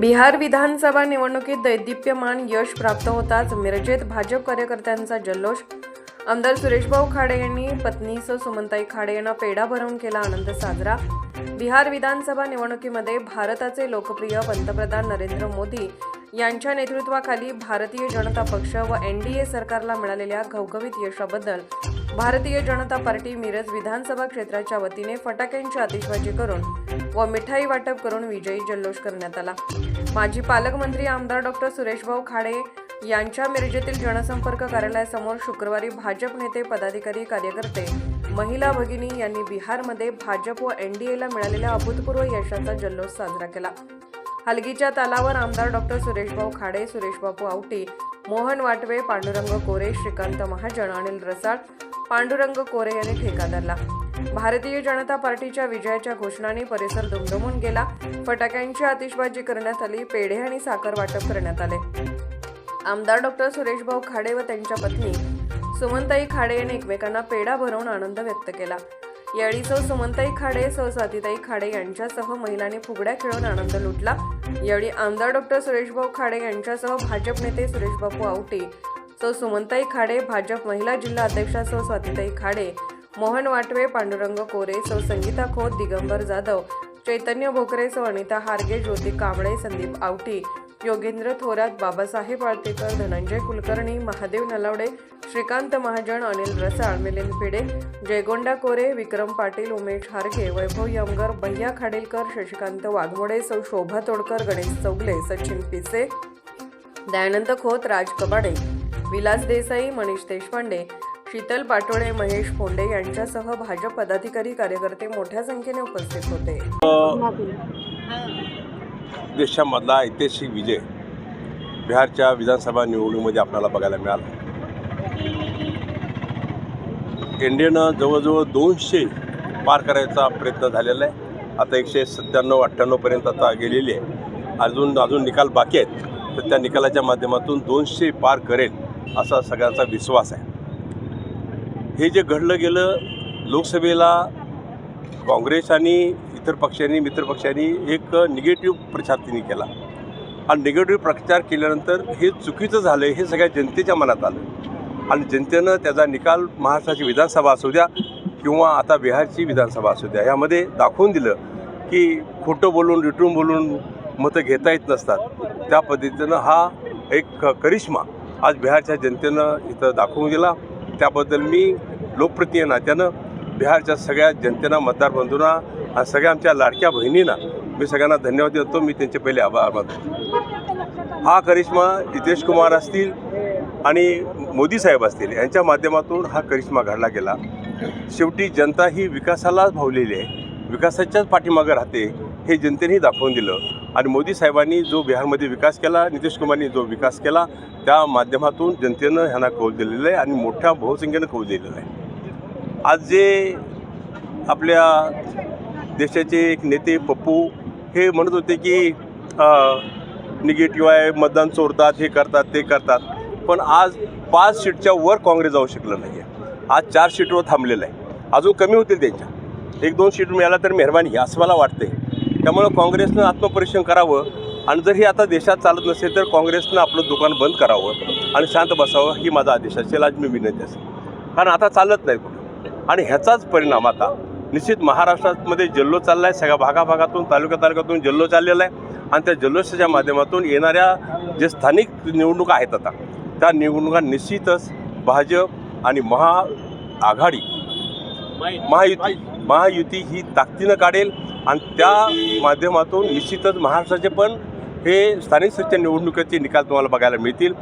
बिहार विधानसभा निवडणुकीत दैदिप्यमान यश प्राप्त होताच मिरजेत भाजप कार्यकर्त्यांचा जल्लोष. आमदार सुरेशभाऊ खाडे यांनी पत्नीसह सुमनताई खाडे यांना पेढा भरवून केला आनंद साजरा. बिहार विधानसभा निवडणुकीमध्ये भारताचे लोकप्रिय पंतप्रधान नरेंद्र मोदी यांच्या नेतृत्वाखाली भारतीय जनता पक्ष व एन डी ए सरकारला मिळालेल्या घवघवीत यशाबद्दल भारतीय जनता पार्टी मिरज विधानसभा क्षेत्राच्या वतीने फटाक्यांची आतिषबाजी करून व मिठाई वाटप करून विजयी जल्लोष करण्यात आला. माजी पालकमंत्री आमदार डॉक्टर सुरेशभाऊ खाडे यांच्या मिरजेतील जनसंपर्क कार्यालयासमोर शुक्रवारी भाजप नेते पदाधिकारी कार्यकर्ते महिला भगिनी यांनी बिहारमध्ये भाजप व एनडीएला मिळालेल्या अभूतपूर्व यशाचा जल्लोष साजरा केला. हलगीच्या तालावर आमदार डॉक्टर सुरेशभाऊ खाडे सुरेशबापू आवटी मोहन वाटवे पांडुरंग कोरे श्रीकांत महाजन अनिल रसाळ पांडुरंग कोरे यांनी ठेका धरला. भारतीय जनता पार्टीच्या विजयाच्या घोषणाने परिसर दुमदुमून गेला. फटाक्यांची आतिषबाजी करण्यात आली पेढे आणि साखर वाटप करण्यात आले. आमदार डॉक्टर सुरेशभाऊ खाडे व त्यांच्या पत्नी सुमनताई खाडे यांनी एकमेकांना पेढा भरवून आनंद व्यक्त केला. यावेळी सौ सुमनताई खाडे सौ स्वातीताई खाडे यांच्यासह महिलांनी फुगड्या खेळून आनंद लुटला. यावेळी आमदार डॉक्टर सुरेशभाऊ खाडे यांच्यासह भाजप नेते सुरेशबापू आवटे सौ सुमनताई खाडे भाजप महिला जिल्हा अध्यक्षा सौ स्वातीताई खाडे मोहन वाटवे पांडुरंग कोरे सौ संगीता खोत दिगंबर जाधव चैतन्य भोकरे सौ अनिता हारगे ज्योती कांबळे संदीप आवटी योगेंद्र थोरात बाबासाहेब आळतेकर धनंजय कुलकर्णी महादेव नलावडे श्रीकांत महाजन अनिल रसाळ मिलिंद भिडे जयगोंडा कोरे विक्रम पाटील उमेश हारगे वैभव यमगर भैया खाडेलकर शशिकांत वाघमोडे सौ शोभा तोडकर गणेश चौगले सचिन पिसे दयानंद खोत राज कबाडे विलास देसाई मनीष देशपांडे शीतल पाटोळे महेश फोंडे यांच्यासह भाजप पदाधिकारी कार्यकर्ते मोठ्या संख्येने उपस्थित होते. देशामधला ऐतिहासिक विजय बिहारच्या विधानसभा निवडणुकीमध्ये आपल्याला बघायला मिळाला. एनडीएनं जवळजवळ दोनशे पार करायचा प्रयत्न झालेला आहे. आता एकशे सत्त्याण्णव अठ्ठ्याण्णवपर्यंत आता गेलेली आहे. अजून अजून निकाल बाकी आहेत. तर त्या निकालाच्या माध्यमातून दोनशे पार करेल असा सगळ्यांचा विश्वास आहे. हे जे घडलं गेलं लोकसभेला काँग्रेस आणि इतर पक्षांनी मित्रपक्षांनी एक निगेटिव्ह प्रचार तिने केला. आणि निगेटिव्ह प्रचार केल्यानंतर हे चुकीचं झालं हे सगळ्या जनतेच्या मनात आलं. आणि जनतेनं त्याचा निकाल महाराष्ट्राची विधानसभा असू द्या किंवा आता बिहारची विधानसभा असू द्या यामध्ये दाखवून दिलं की खोटं बोलून रिटून बोलून मतं घेता येत नसतात. त्या पद्धतीनं हा एक करिश्मा आज बिहारच्या जनतेनं इथं दाखवून दिला. त्याबद्दल मी लोकप्रतिनिधी नात्यानं बिहारच्या सगळ्या जनतेना मतदार बंधूंना आणि सगळ्या आमच्या लाडक्या बहिणींना मी सगळ्यांना धन्यवाद देतो. मी त्यांचे पहिले आभार मानतो. हा करिश्मा नितेश कुमार असतील आणि मोदी साहेब असतील यांच्या माध्यमातून हा करिश्मा घडला गेला. शेवटी जनता ही विकासालाच भावलेली आहे. विकासाच्याच पाठीमागं राहते हे जनतेनेही दाखवून दिलं. आणि मोदी साहेबांनी जो बिहारमध्ये विकास केला नितीश कुमारनी जो विकास केला त्या माध्यमातून जनतेनं ह्यांना कौल दिलेलं आहे आणि मोठ्या बहुसंख्येनं कौल दिलेलं आहे. आज जे आपल्या देशाचे एक नेते पप्पू हे म्हणत होते की निगेटिव्ह आहे मतदान चोरतात हे करतात ते करतात. पण आज पाच सीटच्या वर काँग्रेस जाऊ शकलं नाही आहे आज चार सीटवर थांबलेलं आहे. अजून कमी होतील त्यांच्या. एक दोन सीट मिळाला तर मेहरबानी असं मला वाटते त्यामुळं काँग्रेसनं आत्मपरीक्षण करावं आणि जर हे आता देशात चालत नसेल तर काँग्रेसनं आपलं दुकान बंद करावं आणि शांत बसावं ही माझा आदेश असेल. आज मी विनंती असेल. कारण आता चालत नाही कुठं. आणि ह्याचाच परिणाम आता निश्चित महाराष्ट्रामध्ये जल्लो चालला आहे सगळ्या भागाभागातून तालुका तालुक्यातून जल्लो चाललेला आहे. आणि त्या जल्लोषाच्या माध्यमातून येणाऱ्या जे स्थानिक निवडणुका आहेत आता त्या निवडणुका निश्चितच भाजप आणि महाआघाडी महायुती महायुती ही ताकदीनं काढेल. आणि त्या माध्यमातून निश्चितच महाराष्ट्राचे पण हे स्थानिक स्वच्छ निवडणुकीचे निकाल तुम्हाला बघायला मिळतील.